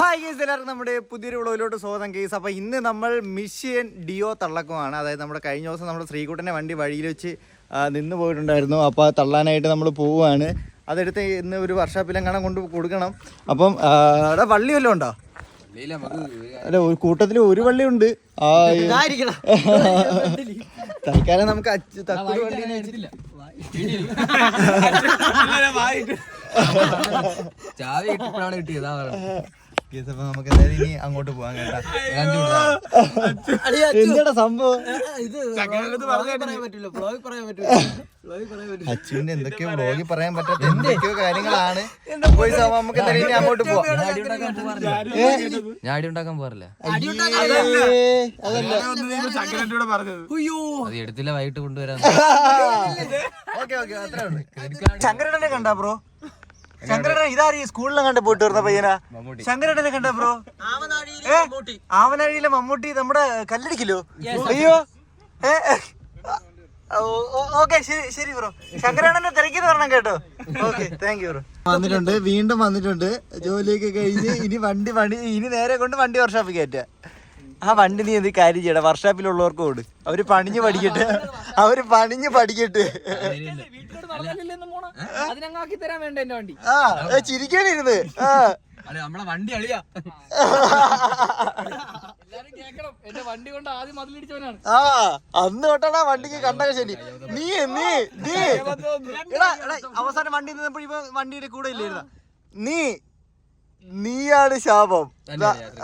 Hi guys എല്ലാവർക്കും നമ്മുടെ പുതിയൊരു വിളവിലോട്ട് സ്വാഗതം കേസ് അപ്പോൾ ഇന്ന് നമ്മൾ മിഷ്യൻ ഡിയോ തള്ളക്കമാണ് അതായത് നമ്മുടെ കഴിഞ്ഞ ദിവസം നമ്മുടെ ശ്രീകുട്ടന്റെ വണ്ടി വഴിയിൽ വെച്ച് നിന്ന് പോയിട്ടുണ്ടായിരുന്നു. അപ്പോൾ തള്ളാനായിട്ട് നമ്മൾ പോവുകയാണ്. അതെടുത്ത് ഇന്ന് ഒരു വർഷാപ്പിലെങ്ങാനും കൊണ്ട് കൊടുക്കണം. അപ്പം അവിടെ വള്ളി വല്ലതും ഉണ്ടോ? അല്ല ഒരു കൂട്ടത്തിൽ ഒരു വള്ളി ഉണ്ട്. തൽക്കാലം നമുക്ക് അച്ച് വള്ളി ചാവി കിട്ടിയപ്പോഴാണ് കിട്ടിയത് കേസ് നമുക്ക് എന്തായാലും ഇനി അങ്ങോട്ട് പോവാൻ കേട്ടാ. എന്താടാ സംഭവം? എന്തൊക്കെയോ വ്ളോഗിൽ പറയാൻ പറ്റാത്ത എന്തൊക്കെയോ കാര്യങ്ങളാണ്. പോയി നമുക്ക് എന്തായാലും ഇനി അങ്ങോട്ട് പോവാം. ഞാൻ അടി ഉണ്ടാക്കാൻ പോറില്ല അത് എടുത്തില്ല വൈകിട്ട് കൊണ്ടുവരാൻ ഓക്കെ ഓക്കെ അത്രേ ഉള്ളൂ. കണ്ടാ ബ്രോ? ഇതാരീ സ്കൂളിലും കണ്ട് പോയിട്ട് വരുന്ന പയ്യനാ? ശങ്കരനെ കണ്ട ബ്രോ? ഏ? ആവനാഴിയിലെ മമ്മൂട്ടി നമ്മുടെ കല്ലടിക്കില്ലോ? അയ്യോ. ഏ? ഓക്കെ ശരി ശരി ബ്രോ. ശങ്കരനെ തിരക്കിന്ന് പറഞ്ഞ കേട്ടോ. Okay thank you bro. വന്നിട്ടുണ്ട് വീണ്ടും വന്നിട്ടുണ്ട്. ജോലിയൊക്കെ കഴിഞ്ഞ് ഇനി വണ്ടി വണ്ടി ഇനി നേരെ കൊണ്ട് വണ്ടി വർക്ക്ഷോപ്പിൽ കയറ്റുക. ആ വണ്ടി നീ എന്ത് കാര്യം ചെയ്യണം വർക്ക്ഷോപ്പിലുള്ളവർക്ക് ഓട്. അവർ പണിഞ്ഞു പഠിക്കട്ടെ. അവർ പണിഞ്ഞു പഠിക്കട്ടെ. അതിനങ്ങാക്കി തരാൻ വേണ്ട എന്റെ വണ്ടി ആ. ചിരിക്കാനിരുന്ന് ആ നമ്മളെ വണ്ടി അളിയാ. എല്ലാരും കേക്കണം. എന്റെ വണ്ടി കൊണ്ട് ആദ്യം മതിലിടിച്ചവനാണ്. ആ അന്ന് തൊട്ടാണ് വണ്ടിക്ക് കണ്ടാ ശരി. നീ നീ നീ. എടാ എടാ അവസാനം വണ്ടി നിന്നപ്പോ ഇപ്പൊ വണ്ടിയുടെ കൂടെ ഇല്ലായിരുന്ന? നീ നീയാണ് ശാപം.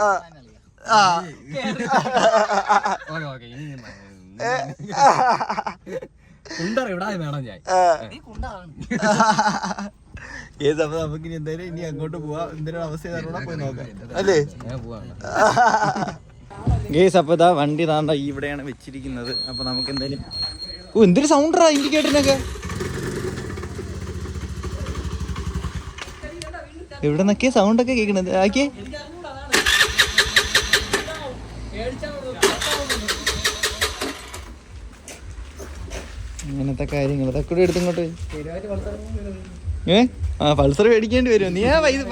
ആ ഏത് അപ്പൊ നമുക്ക് ഇനി എന്തായാലും ഇനി അങ്ങോട്ട് പോവാം. എന്തൊരു അവസ്ഥ പോയി നോക്കാം. അല്ലേ? ഞാൻ പോവാണ്. ഗേസ് അപ്പൊ ഇതാ വണ്ടി താണ്ട ഇവിടെയാണ് വെച്ചിരിക്കുന്നത്. അപ്പൊ നമുക്ക് എന്തായാലും ഓ എന്തൊരു സൗണ്ടറാ ഇൻഡിക്കേറ്ററിനൊക്കെ എവിടെ നിന്നൊക്കെ സൗണ്ട് ഒക്കെ കേൾക്കണത് ആക്കിയേ. അങ്ങനത്തെ കാര്യങ്ങൾ ഇതൊക്കെ കൂടെ എടുത്ത് ഇങ്ങോട്ട് ഏ? ആ പൾസർ മേടിക്കേണ്ടി വരും. നീ ആ വൈദ്യ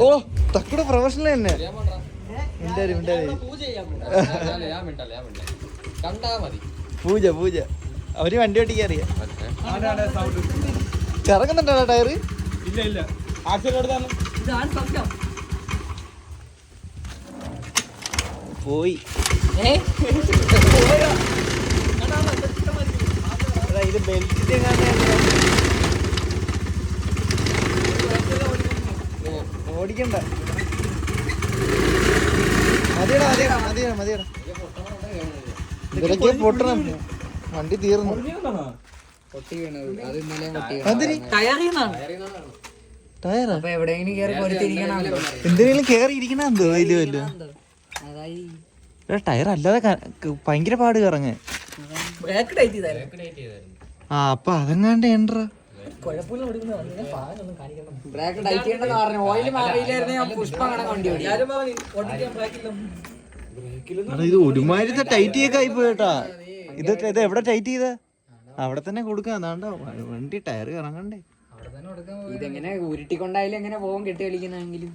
ഓ തക്കടെ പ്രൊഫഷണൽ തന്നെ. പൂജ പൂജ. അവർ വണ്ടി ഓട്ടിക്കാൻ അറിയാം. കറങ്ങുന്നുണ്ടോ ടയറ്? പോയി. ഇത് ബെൽറ്റിന്റെ ഓടിക്കണ്ട. മതിയടാ മതിയടാ മതിയടാ മതിയടാ. ഇവരൊക്കെ പൊട്ടണം. വണ്ടി തീർന്നു. എന്തിനെങ്കിലും കേറി ഇരിക്കണോ വലിയ ടയർ അല്ലാതെ ഭയങ്കര പാട് കറങ്ങ്. ബ്രേക്ക് ടൈറ്റ് ചെയ്തായിരുന്നു. ആ അപ്പൊ അതെങ്ങാണ്ട് എൻട്ര ബ്രേക്ക് ടൈറ്റ് പറഞ്ഞു. ഓയിൽ മാറിയില്ലായിരുന്നു ഞാൻ പുഷ്പ അങ്ങനെ വണ്ടി ഓടി ഇത് ഒരുമാതിരത്തെ ടൈറ്റ് ഒക്കെ ആയി പോയിട്ടാ ഇത് ഇത് എവിടെ ടൈറ്റ് ചെയ്ത? അവിടെ തന്നെ കൊടുക്കാം. അതാണ്ട വണ്ടി ടയർ കറങ്ങണ്ടേ. ഇതെങ്ങനെ ഉരുട്ടിക്കൊണ്ടായാലും എങ്ങനെ പോകും കെട്ടി കളിക്കുന്നെങ്കിലും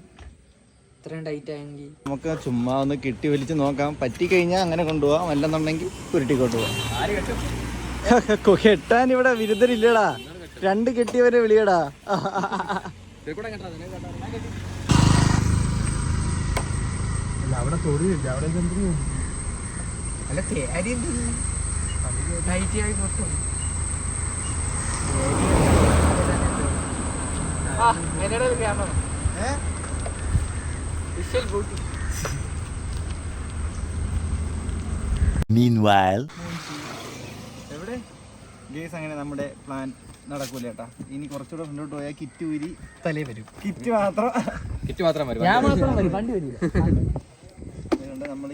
ഇത്രയും ടൈറ്റ് ആയെങ്കിൽ. നമുക്ക് ചുമ്മാ ഒന്ന് കിട്ടി വലിച്ച് നോക്കാം. പറ്റി കഴിഞ്ഞാൽ അങ്ങനെ കൊണ്ടുപോവാം. അല്ലെന്നുണ്ടെങ്കിൽ ഉരുട്ടി പോവാം. കെട്ടാൻ ഇവിടെ വിരുദ്ധരില്ലടാ. രണ്ട് കെട്ടിയവരെ വിളിയടാ. അവിടെ തൊഴിലില്ല അവിടെ അല്ല തേരി ടൈറ്റ് ആയി പൊട്ടും എന്നോട് ക്യാമറ വിഷ്വൽ ബ്യൂട്ടി എവിടെ? ഗേസ് അങ്ങനെ നമ്മുടെ പ്ലാൻ നടക്കൂല ചേട്ടാ ഇനി കുറച്ചുകൂടെ മുന്നോട്ട് പോയാൽ കിറ്റ് ഊരി തലേ വരും. കിറ്റ് മാത്രം. കിറ്റ് മാത്രം വരും. ഞാൻ മാത്രം വരും. വണ്ടി വരില്ല. നമ്മൾ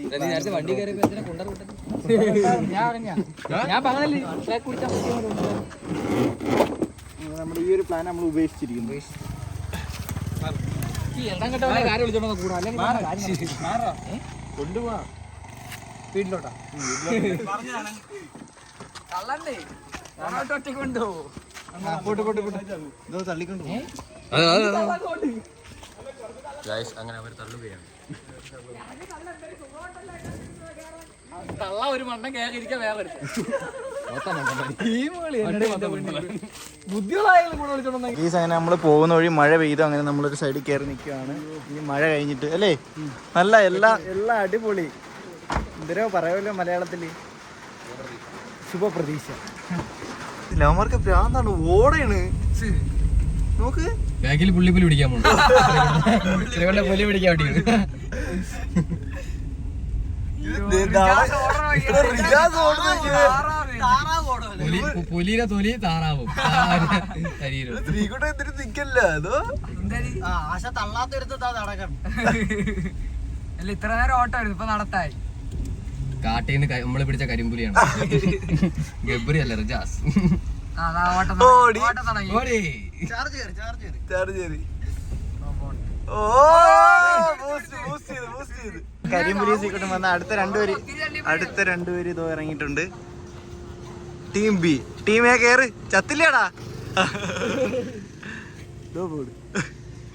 വണ്ടി നമ്മുടെ ഈ ഒരു പ്ലാൻ നമ്മൾ ഉപേക്ഷിച്ചിരിക്കുന്നു. കൊണ്ടുപോവാ. വീട്ടിലോട്ടാ? കള്ളണ്ടേ ഞാനോട്ട് ഒറ്റ കൊണ്ടുപോകും അങ്ങനെ അവർ തള്ളുകയാണ്. തള്ള ഒരു മണ്ണം കേറിയിരിക്കാൻ വേറെ ഈ അങ്ങനെ നമ്മൾ പോകുന്ന വഴി മഴ പെയ്തു അങ്ങനെ നമ്മളൊരു സൈഡിൽ കയറി നിൽക്കുകയാണ്. ഈ മഴ കഴിഞ്ഞിട്ട് അല്ലേ? നല്ല എല്ലാ എല്ലാ അടിപൊളി. എന്തരോ പറയുമല്ലോ മലയാളത്തിൽ? ശുഭപ്രതീക്ഷ. ലവന്മാർക്ക് പ്രാന്താണ് ഓടയാണ്. നോക്ക്. ബാഗിൽ പുള്ളിപ്പുലി പിടിക്കാൻ ശ്രീകണ്ഠ പുലി പിടിക്കാൻ വേണ്ടി പുലിയുടെ തൊലി താറാവും. ശരീരം. സ്ത്രീകൂട്ടം എന്തിനു നിക്കല്ല? അതോ? ആശ തള്ളാത്തെടുത്താ നടക്കണം. അല്ല ഇത്ര നേരം ഓട്ടമായിരുന്നു ഇപ്പൊ നടത്തായി. കാട്ടിൽ നിന്ന് നമ്മളെ പിടിച്ച കരിമ്പുലിയാണ്. ഗബ്രി അല്ല റിജാസ്. കരിമ്പുലി സീക്രട്ടും വന്ന അടുത്ത രണ്ടുപേര് അടുത്ത രണ്ടുപേര് ഇതോ ഇറങ്ങിയിട്ടുണ്ട്. ടീം ബി ടീം എ കേറ്. ചത്തില്ലേടാ.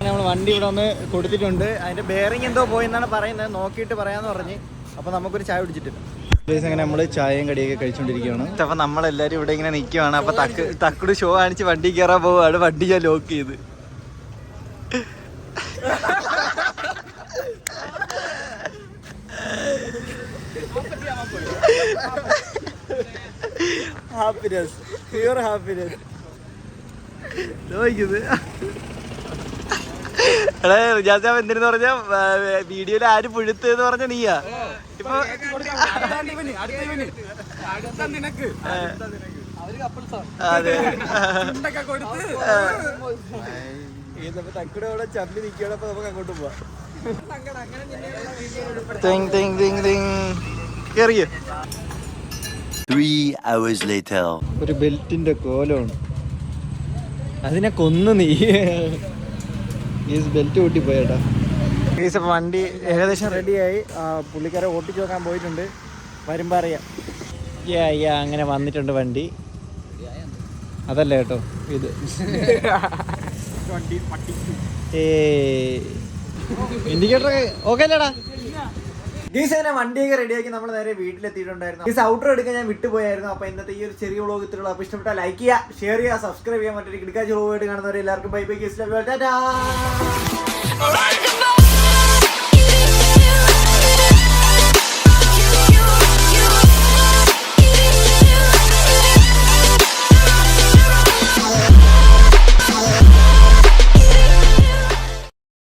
നമ്മൾ വണ്ടി ഇവിടെ ഒന്ന് കൊടുത്തിട്ടുണ്ട്. അതിന്റെ ബെയറിംഗ് എന്തോ പോയെന്നാണ് പറയുന്നത്. നോക്കിയിട്ട് പറയാന്ന് പറഞ്ഞ്. അപ്പൊ നമുക്കൊരു ചായ കുടിച്ചിട്ടില്ല. നമ്മൾ അങ്ങനെ നമ്മൾ ചായയും കടിയൊക്കെ കഴിച്ചുകൊണ്ടിരിക്കുകയാണ് അപ്പൊ നമ്മളെല്ലാരും ഇവിടെ ഇങ്ങനെ നിൽക്കുവാണ് അപ്പൊ തക്ക് തക്കുട് ഷോ കാണിച്ച് വണ്ടി കയറാൻ പോവാണ് വണ്ടി ഞാൻ ലോക്ക് ചെയ്ത്. ഹാപ്പിനെസ് പ്യൂർ ഹാപ്പിനെസ് ചോദിക്കുന്നത് എടേ റിജാസാബ് എന്തിനെന്ന് പറഞ്ഞ? വീഡിയോയിൽ ആര് പുഴുത്ത് എന്ന് പറഞ്ഞ നീയാ. ഇപ്പൊ അതെ. തക്കടെ അവിടെ ചമ്മി നിക്കണപ്പോ നമുക്ക് അങ്ങോട്ട് പോവാം. Thing thing thing thing. കേറിയോ. ഒരു ബെൽറ്റിന്റെ കോലമാണ്. അതിനെ കൊന്നു നീ. ഈസ് ബെൽറ്റ് കൂട്ടി പോയേട്ടാ ഈസ് അപ്പം വണ്ടി ഏകദേശം റെഡിയായി പുള്ളിക്കാരെ ഓട്ടിച്ചു നോക്കാൻ പോയിട്ടുണ്ട്. വരുമ്പോൾ അറിയാം. യാ യാ അങ്ങനെ വന്നിട്ടുണ്ട് വണ്ടി. അതല്ല കേട്ടോ ഇത്? ഇൻഡിക്കേറ്റർ ഓക്കെ അല്ലേടാ? ഗീസ് അങ്ങനെ വണ്ടിയൊക്കെ റെഡിയാക്കി നമ്മൾ നേരെ വീട്ടിലെത്തിയിട്ടുണ്ടായിരുന്നു. ഗീസ് ഔട്ടർ എടുക്കാൻ ഞാൻ വിട്ടുപോയായിരുന്നു. അപ്പൊ ഇന്നത്തെ ഈ ഒരു ചെറിയ വ്ളോഗ് ഇത്രയുള്ള അപ്പൊ ഇഷ്ടപ്പെട്ടാൽ ലൈക്ക് ചെയ്യുക ഷെയർ ചെയ്യുക സബ്സ്ക്രൈബ് ചെയ്യാൻ മറ്റൊരു കിടക്കാച്ച വ്ളോഗായിട്ട് കാണുന്നവരെ എല്ലാവർക്കും ബൈ ബൈ ഗീസ് ടാറ്റാ